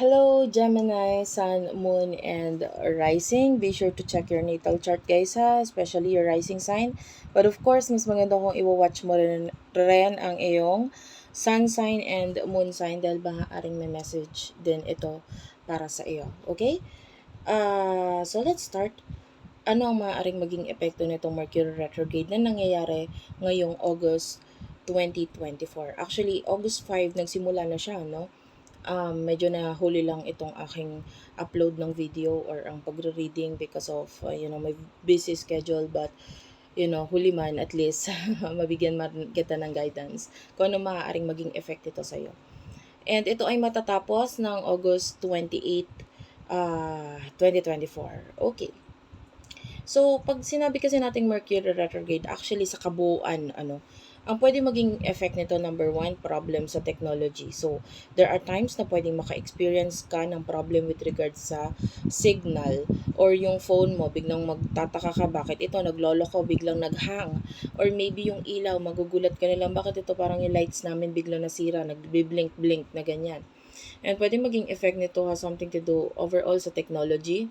Hello, Gemini, Sun, Moon, and Rising. Be sure to check your natal chart, guys, ha? Especially your rising sign. But of course, mas maganda kung i-watch mo rin, rin ang iyong sun sign and moon sign dahil maaaring may message din ito para sa iyo. Okay? Uh, so, let's start. Ano ang maaaring maging epekto nitong Mercury retrograde na nangyayari ngayong August 2024? Actually, August 5, nagsimula na siya, no? Um, medyo na huli lang itong aking upload ng video or ang pagre-reading because of, uh, you know, my busy schedule but you know, huli man at least mabigyan man kita ng guidance kung ano maaaring maging effect ito sa iyo. And ito ay matatapos ng August 28, uh, 2024. Okay. So, pag sinabi kasi nating Mercury retrograde, actually sa kabuuan, ano, ang pwede maging effect nito, number one, problem sa technology. So, there are times na pwedeng maka-experience ka ng problem with regards sa signal or yung phone mo, biglang magtataka ka bakit ito naglolo ko, biglang naghang. Or maybe yung ilaw, magugulat ka nilang bakit ito parang yung lights namin biglang nasira, nagbi-blink-blink na ganyan. And pwede maging effect nito has something to do overall sa technology.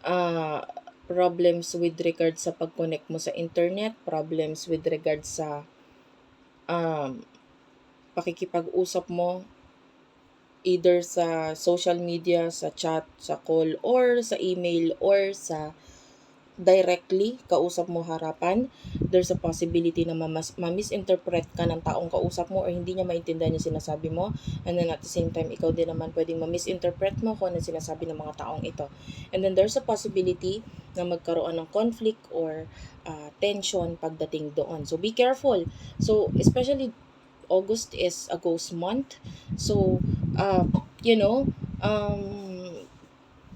Uh, problems with regard sa pag-connect mo sa internet, problems with regard sa um, pakikipag-usap mo either sa social media, sa chat, sa call, or sa email, or sa directly kausap mo harapan, there's a possibility na ma-misinterpret ka ng taong kausap mo or hindi niya maintindihan yung sinasabi mo. And then at the same time, ikaw din naman pwedeng ma-misinterpret mo kung ano sinasabi ng mga taong ito. And then there's a possibility na magkaroon ng conflict or uh, tension pagdating doon. So be careful. So especially August is a ghost month. So uh, you know, um,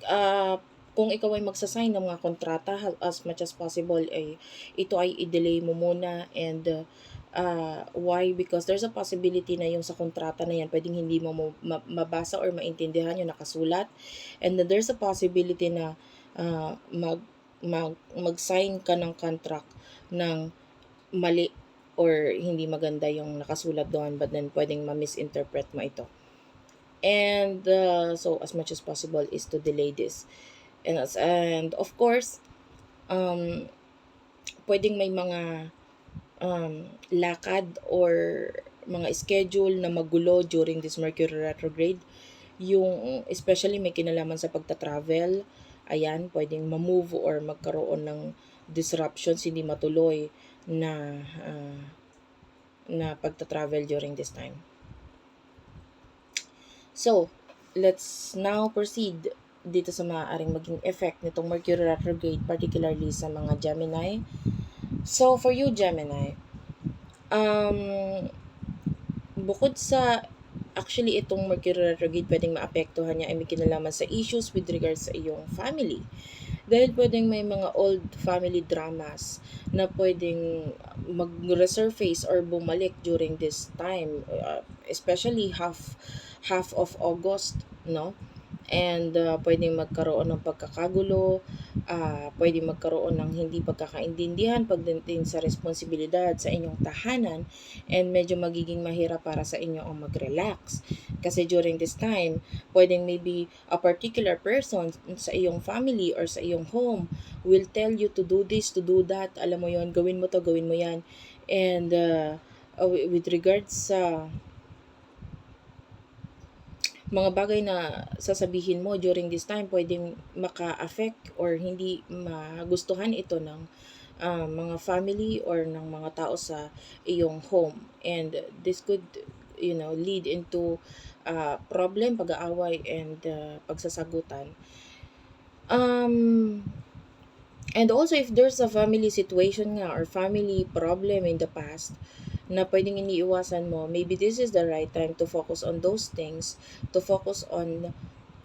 uh, kung ikaw ay magsasign ng mga kontrata as much as possible ay ito ay i-delay mo muna and uh, uh, why? Because there's a possibility na yung sa kontrata na yan pwedeng hindi mo mabasa or maintindihan yung nakasulat. And then there's a possibility na uh, mag, mag mag-sign ka ng contract ng mali or hindi maganda yung nakasulat doon but then pwedeng ma-misinterpret mo ito. And uh, so as much as possible is to delay this And, and of course, um, pwedeng may mga um, lakad or mga schedule na magulo during this Mercury retrograde. Yung, especially may kinalaman sa pagta-travel, ayan, pwedeng ma-move or magkaroon ng disruptions, hindi matuloy na uh, na pagta-travel during this time. So, let's now proceed dito sa maaaring maging effect nitong Mercury retrograde, particularly sa mga Gemini. So, for you, Gemini, um, bukod sa actually itong Mercury retrograde pwedeng maapektuhan niya ay may kinalaman sa issues with regards sa iyong family. Dahil pwedeng may mga old family dramas na pwedeng mag-resurface or bumalik during this time, uh, especially half half of August, no? And uh, pwedeng magkaroon ng pagkakagulo, uh, pwedeng magkaroon ng hindi pagkakaintindihan pagdating sa responsibilidad sa inyong tahanan and medyo magiging mahirap para sa inyo ang mag-relax. Kasi during this time, pwedeng maybe a particular person sa iyong family or sa iyong home will tell you to do this, to do that, alam mo yon gawin mo to, gawin mo yan. And uh, with regards sa uh, mga bagay na sasabihin mo during this time pwedeng maka-affect or hindi magustuhan ito ng uh, mga family or ng mga tao sa iyong home. And this could you know lead into uh, problem pag-aaway and uh, pagsasagutan. Um and also if there's a family situation nga or family problem in the past na pwedeng iniiwasan mo, maybe this is the right time to focus on those things, to focus on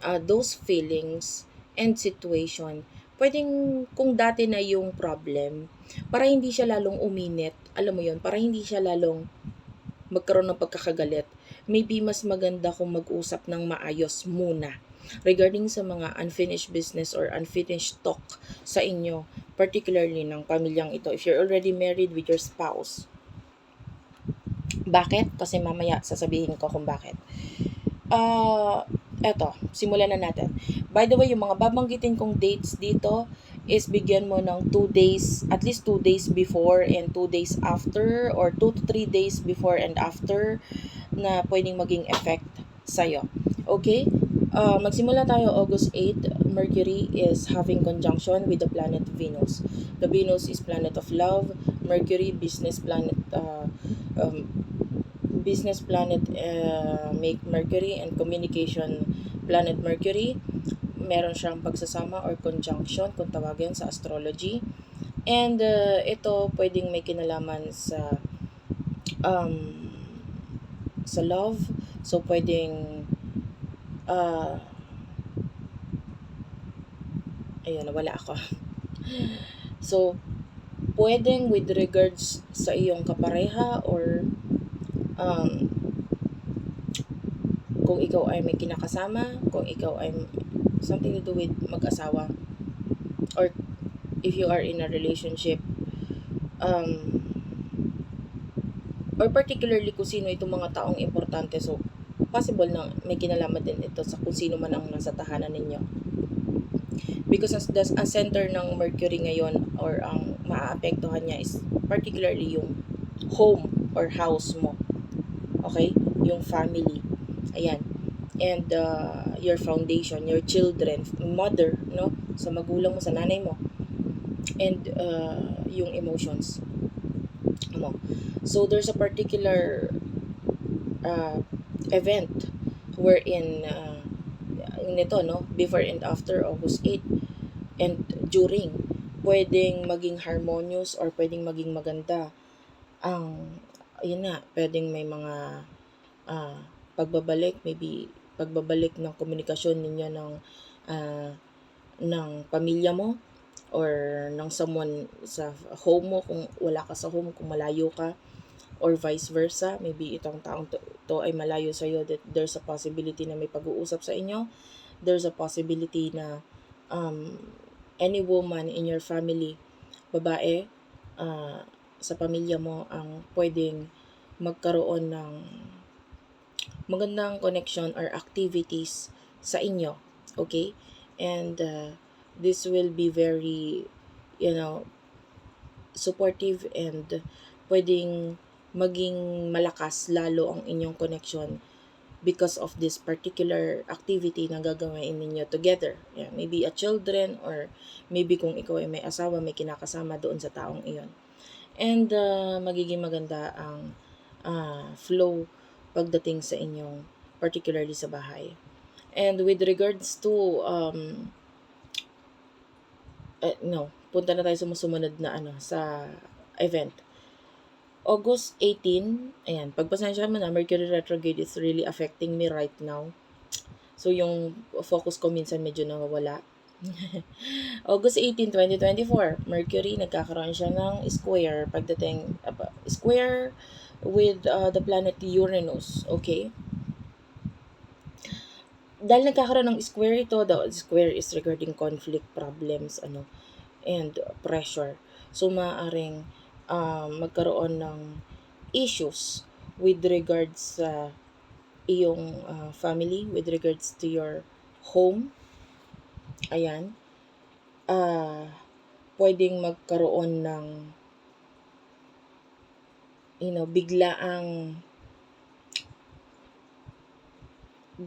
uh, those feelings and situation. Pwedeng kung dati na yung problem, para hindi siya lalong uminit, alam mo yon para hindi siya lalong magkaroon ng pagkakagalit, maybe mas maganda kung mag-usap ng maayos muna regarding sa mga unfinished business or unfinished talk sa inyo, particularly ng pamilyang ito. If you're already married with your spouse, bakit? Kasi mamaya sasabihin ko kung bakit. Ah, eto, simulan na natin. By the way, yung mga babanggitin kong dates dito is bigyan mo ng 2 days, at least 2 days before and 2 days after or 2 to 3 days before and after na pwedeng maging effect sa'yo. Okay? Uh, magsimula tayo August 8. Mercury is having conjunction with the planet Venus. The Venus is planet of love. Mercury, business planet, uh, um, business planet uh, make Mercury and communication planet Mercury. Meron siyang pagsasama or conjunction kung tawagin sa astrology. And uh, ito pwedeng may kinalaman sa um, sa love. So pwedeng uh, ayun, nawala ako. so, pwedeng with regards sa iyong kapareha or um, kung ikaw ay may kinakasama, kung ikaw ay something to do with mag-asawa, or if you are in a relationship, um, or particularly kung sino itong mga taong importante. So, possible na may kinalaman din ito sa kung sino man ang nasa tahanan ninyo. Because as the ang center ng Mercury ngayon or ang maaapektuhan niya is particularly yung home or house mo. Okay? Yung family. Ayan. And uh, your foundation, your children, mother, no? Sa magulang mo, sa nanay mo. And uh, yung emotions mo. So, there's a particular uh, event wherein uh, nito no before and after August 8 and during pwedeng maging harmonious or pwedeng maging maganda ang yun na pwedeng may mga uh, pagbabalik maybe pagbabalik ng komunikasyon ninyo ng uh, ng pamilya mo or ng someone sa home mo kung wala ka sa home kung malayo ka or vice versa. Maybe itong taong to, to ay malayo sa iyo that there's a possibility na may pag-uusap sa inyo. There's a possibility na um, any woman in your family, babae, uh, sa pamilya mo ang pwedeng magkaroon ng magandang connection or activities sa inyo. Okay? And uh, this will be very, you know, supportive and pwedeng maging malakas lalo ang inyong connection because of this particular activity na gagawin ninyo together. Yeah, maybe a children or maybe kung ikaw ay may asawa, may kinakasama doon sa taong iyon. And uh, magiging maganda ang uh, flow pagdating sa inyong particularly sa bahay. And with regards to um, uh, no, punta na tayo sa sumunod na ano sa event. August 18, ayan, pagpasensya mo na, Mercury retrograde is really affecting me right now. So, yung focus ko minsan medyo nawawala. August 18, 2024, Mercury, nagkakaroon siya ng square pagdating, uh, square with uh, the planet Uranus, okay? Dahil nagkakaroon ng square ito, the square is regarding conflict, problems, ano, and pressure. So, maaaring um, magkaroon ng issues with regards sa iyong uh, family, with regards to your home. Ayan. Uh, pwedeng magkaroon ng you know, biglaang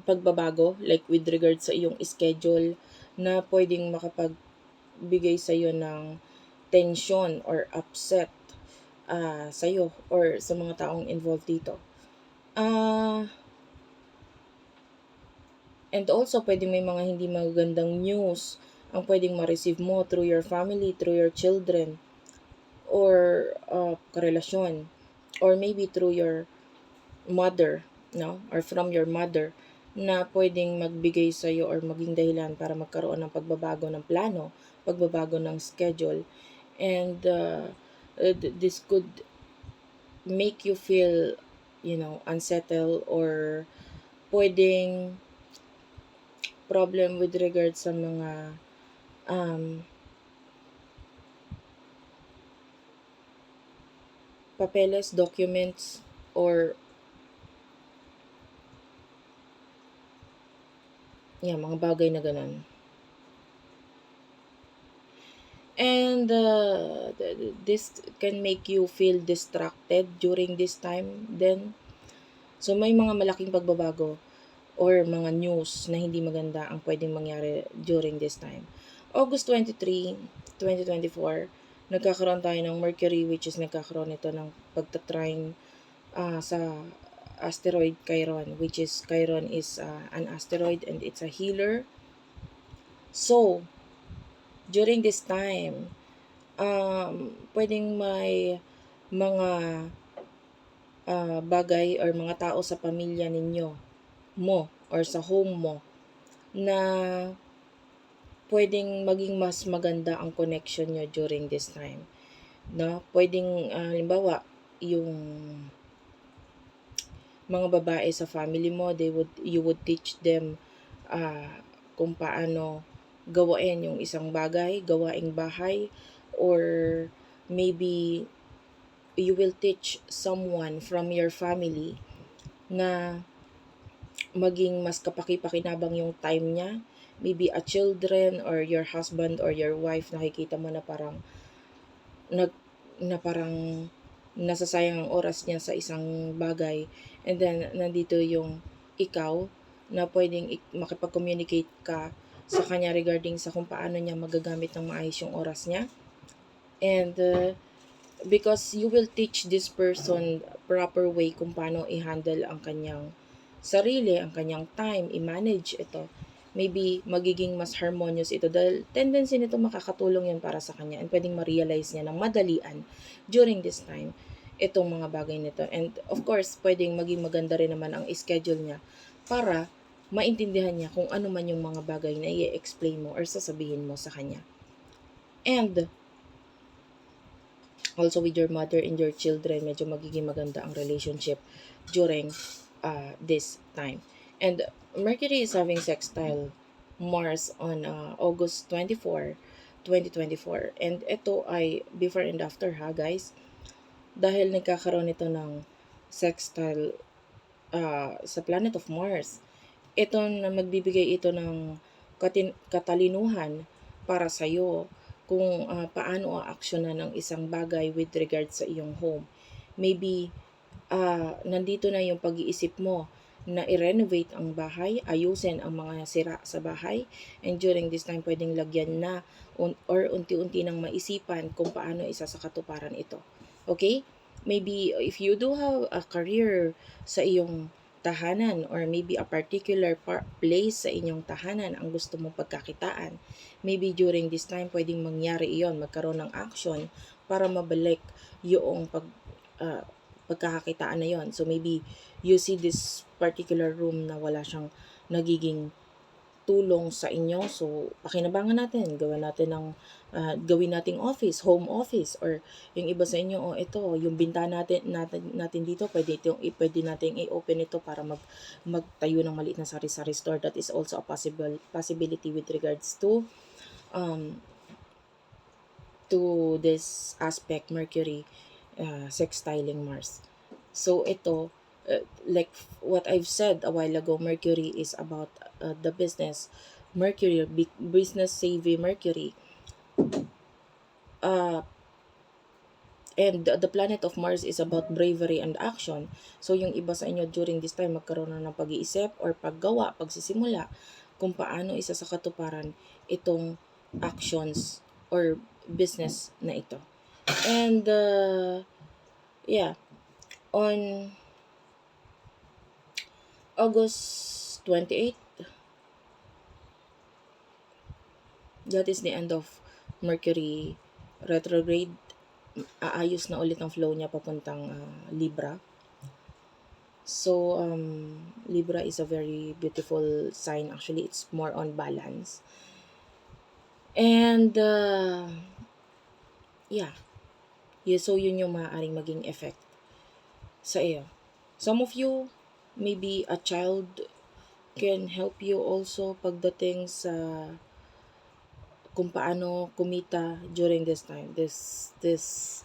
pagbabago like with regards sa iyong schedule na pwedeng makapagbigay sa iyo ng tension or upset uh, sa'yo or sa mga taong involved dito. Uh, and also, pwede may mga hindi magagandang news ang pwedeng ma-receive mo through your family, through your children, or uh, karelasyon, or maybe through your mother, no? Or from your mother na pwedeng magbigay sa iyo or maging dahilan para magkaroon ng pagbabago ng plano, pagbabago ng schedule. And uh, uh, this could make you feel, you know, unsettled or pwedeng problem with regard sa mga um, papeles, documents, or Yan, mga bagay na ganun. And uh, th- th- this can make you feel distracted during this time then. So may mga malaking pagbabago or mga news na hindi maganda ang pwedeng mangyari during this time. August 23, 2024, nagkakaroon tayo ng Mercury which is nagkakaroon ito ng pagtatrine ah, sa asteroid Chiron which is Chiron is ah, an asteroid and it's a healer. So, during this time, um, pwedeng may mga ah, bagay or mga tao sa pamilya ninyo mo or sa home mo na pwedeng maging mas maganda ang connection nyo during this time. No? Pwedeng, ah, halimbawa, yung mga babae sa family mo, they would, you would teach them ah, kung paano gawain yung isang bagay, gawaing bahay, or maybe you will teach someone from your family na maging mas kapaki-pakinabang yung time niya. Maybe a children or your husband or your wife nakikita mo na parang nag na parang nasasayang ang oras niya sa isang bagay and then nandito yung ikaw na pwedeng makipag-communicate ka sa kanya regarding sa kung paano niya magagamit ng maayos yung oras niya and uh, because you will teach this person proper way kung paano i-handle ang kanyang sarili, ang kanyang time, i-manage ito. Maybe magiging mas harmonious ito dahil tendency nito makakatulong yan para sa kanya and pwedeng ma-realize niya ng madalian during this time itong mga bagay nito. And of course, pwedeng maging maganda rin naman ang schedule niya para maintindihan niya kung ano man yung mga bagay na i-explain mo or sasabihin mo sa kanya. And also with your mother and your children, medyo magiging maganda ang relationship during uh, this time. And Mercury is having sextile Mars on uh, August 24, 2024. And ito ay before and after ha guys. Dahil nagkakaroon ito ng sextile uh, sa planet of Mars. Ito na magbibigay ito ng katin- katalinuhan para sa iyo kung ah, paano aaksyonan ng isang bagay with regard sa iyong home. Maybe ah, nandito na yung pag-iisip mo na i-renovate ang bahay, ayusin ang mga sira sa bahay, and during this time pwedeng lagyan na un- or unti-unti nang maisipan kung paano isa sa katuparan ito. Okay? Maybe if you do have a career sa iyong tahanan or maybe a particular par- place sa inyong tahanan ang gusto mong pagkakitaan, maybe during this time pwedeng mangyari iyon, magkaroon ng action para mabalik yung pag, ah, pagkakakitaan na yon. So maybe you see this particular room na wala siyang nagiging tulong sa inyo. So pakinabangan natin, gawin natin ng ah, gawin nating office, home office or yung iba sa inyo, oh ito, yung bintana natin natin, natin dito, pwede ito, pwede nating i-open ito para mag magtayo ng maliit na sari-sari store. That is also a possible possibility with regards to um to this aspect Mercury uh, sextiling Mars. So ito uh, like what I've said a while ago Mercury is about uh, the business Mercury business savvy Mercury uh, and the planet of Mars is about bravery and action. So yung iba sa inyo during this time magkaroon na ng pag-iisip or paggawa, pagsisimula kung paano isa sa katuparan itong actions or business na ito. And uh, yeah, on August 28, that is the end of Mercury retrograde. Aayos na ulit ang flow niya papuntang ah, Libra. So, um, Libra is a very beautiful sign. Actually, it's more on balance. And, uh, yeah. yeah. So, yun yung maaaring maging effect sa iyo. Some of you, maybe a child can help you also pagdating sa kung paano kumita during this time. This, this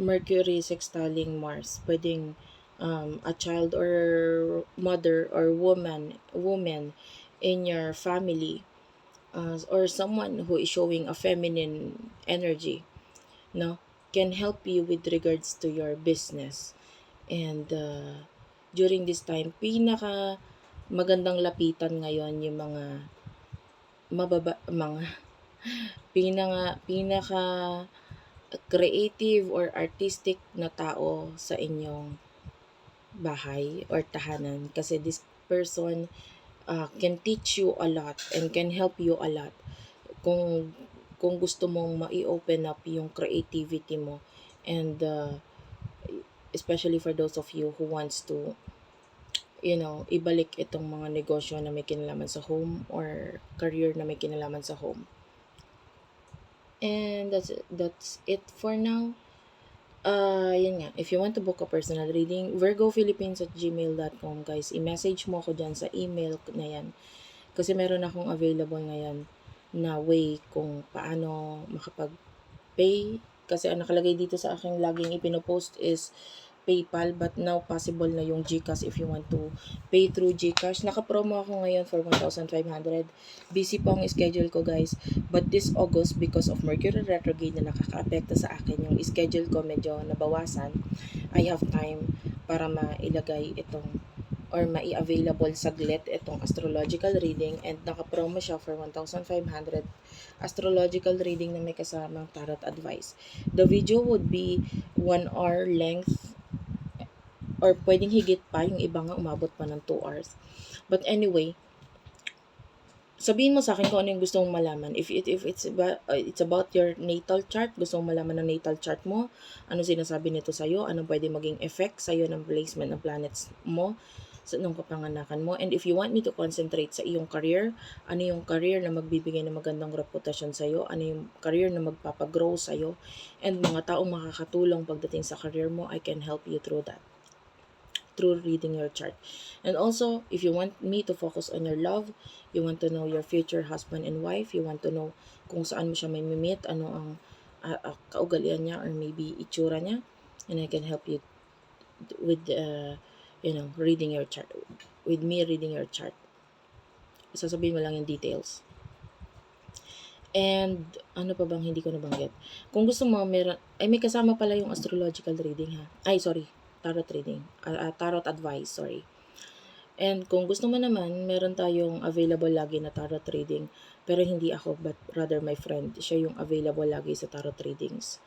Mercury sextiling Mars. Pwedeng um, a child or mother or woman woman in your family uh, or someone who is showing a feminine energy no can help you with regards to your business and uh, during this time pinaka magandang lapitan ngayon yung mga mababa mga pinaka pinaka creative or artistic na tao sa inyong bahay or tahanan. Kasi this person uh, can teach you a lot and can help you a lot. Kung kung gusto mong mai-open up yung creativity mo and uh, especially for those of you who wants to you know, ibalik itong mga negosyo na may kinalaman sa home or career na may kinalaman sa home. And that's that's it for now. Uh, yun nga. If you want to book a personal reading, virgophilippines at gmail.com guys. I-message mo ako dyan sa email na yan. Kasi meron akong available ngayon na way kung paano makapag-pay. Kasi ang nakalagay dito sa aking laging ipinopost is PayPal but now possible na yung GCash if you want to pay through GCash. Naka-promo ako ngayon for 1,500. Busy po ang schedule ko guys. But this August because of Mercury retrograde na nakaka-apekto sa akin yung schedule ko medyo nabawasan. I have time para mailagay itong or mai-available saglit itong astrological reading and naka-promo siya for 1,500 astrological reading na may kasamang tarot advice. The video would be 1 hour length or pwedeng higit pa, yung iba nga umabot pa ng 2 hours. But anyway, sabihin mo sa akin kung ano yung gusto mong malaman. If it if it's about, uh, it's about your natal chart, gusto mong malaman ng natal chart mo, ano sinasabi nito sa iyo, ano pwede maging effect sa iyo ng placement ng planets mo nung kapanganakan mo. And if you want me to concentrate sa iyong career, ano yung career na magbibigay ng magandang reputasyon sa iyo, ano yung career na magpapagrow sa iyo, and mga taong makakatulong pagdating sa career mo, I can help you through that through reading your chart. And also, if you want me to focus on your love, you want to know your future husband and wife, you want to know kung saan mo siya may meet, ano ang uh, uh, kaugalian niya or maybe itsura niya, and I can help you with uh, you know, reading your chart. With me reading your chart. Sasabihin mo lang yung details. And, ano pa bang hindi ko nabanggit? Kung gusto mo, meron, ay may kasama pala yung astrological reading ha. Ay, sorry, tarot reading. Uh, uh, tarot advice, sorry. And kung gusto mo naman, meron tayong available lagi na tarot reading. Pero hindi ako, but rather my friend. Siya yung available lagi sa tarot readings.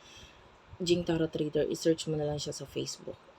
Jing Tarot Reader, i-search mo na lang siya sa Facebook.